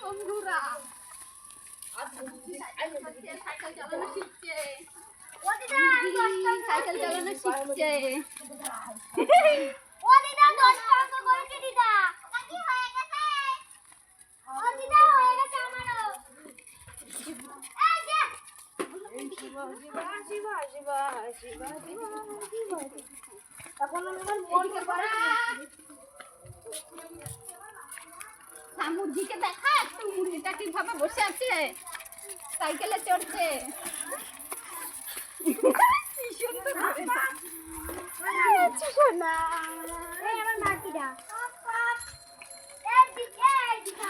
বন্ধুরা সাইকেল চালানো শিখছে সাইকেল চালানো শিখছে ও দিদা দশ অঙ্ক মুরগিকে দেখা একটু মুরগিটা কীভাবে বসে আছে? সাইকেলে চড়ছে। কি সুন্দর করেছে। সোনা এই আমার মাটিটা এই দিকে এই দিকে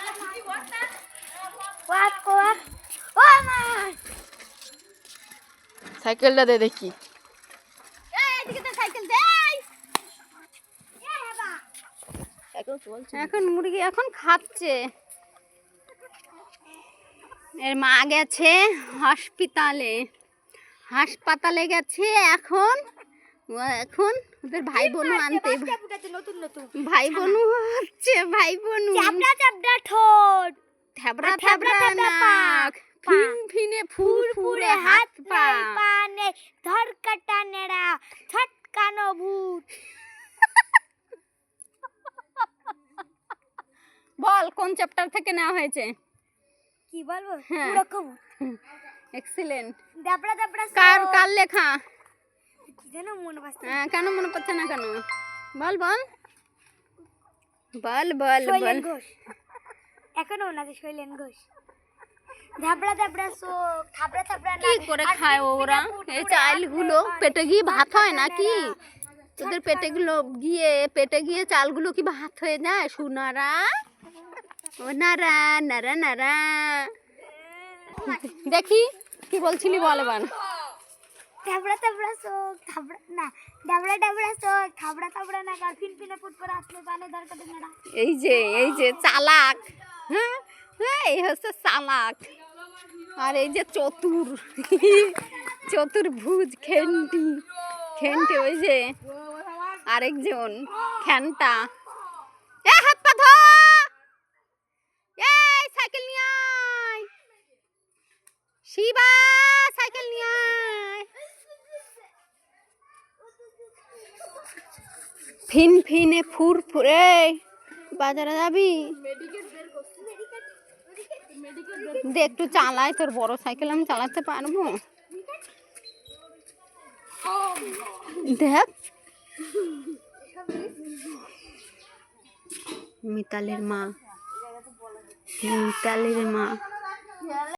ওয়াক ওয়াক ও মা সাইকেলটা দে দেখি এই, এদিকে তো সাইকেল দে এই। এ বাবা এখন মুরগি এখন খাচ্ছে। এর মা গেছে হসপিটালে হাসপাতালে গেছে এখন। এখন ওদের ভাই বোনু আনতে ভাই বোনু হচ্ছে ভাই বোনু চাপড়া চাপড়া ঠোঁট থ্যাবড়া থ্যাবড়া নাক। ফিন ফিনে ফুর ফুরে হাত পা পানে কোন চ্যাপ্টার থেকে নেওয়া হয়েছে? কি বলব? হ্যাঁ। এক্সিলেন্ট দাপড়া দাপড়া কার কার লেখা? যেন মনে পাচ্ছে হ্যাঁ, কেন মনে পড়ছে না কেন? বল বল। বল বল বল। এখনও আছে শৈলেন ঘোষ। ধাবড়া ধাবড়া সো থাবড়া থাবড়া কি করে খায় ওরা? এই চালগুলো পেটে গিয়ে ভাত হয় নাকি? তোদের পেটে গুলো গিয়ে পেটে গিয়ে চালগুলো কি ভাত হয়ে যায়? সোনারা? ও নারা নারা নারা। দেখি কি বলছিলি বল এবার। ধাবড়া ধাবড়া সো থাবড়া না ডাবড়া ডাবড়া সো থাবড়া থাবড়া না কার ফিন ফিনে ফুট করে আসলে পানে ধর কাটা নেড়া। এই যে এই যে চালাক হ্যাঁ? হ্যাঁ এই হচ্ছে চালাক। আর এই যে চতুর চতুর্ভুজ খেন্টি খেন্টি ওই যে আরেকজন খ্যানটা এ হাত পা ধো এই সাইকেল নিয়ে আয় শিবা সাইকেল নিয়ে আয় ফিন ফিনে ফুর ফুরে বাজারে যাবি? দে, একটু চালাই, তোর বড় সাইকেল আমি চালাতে পারব? দেখ। মিতালের মা। মিতালের মা।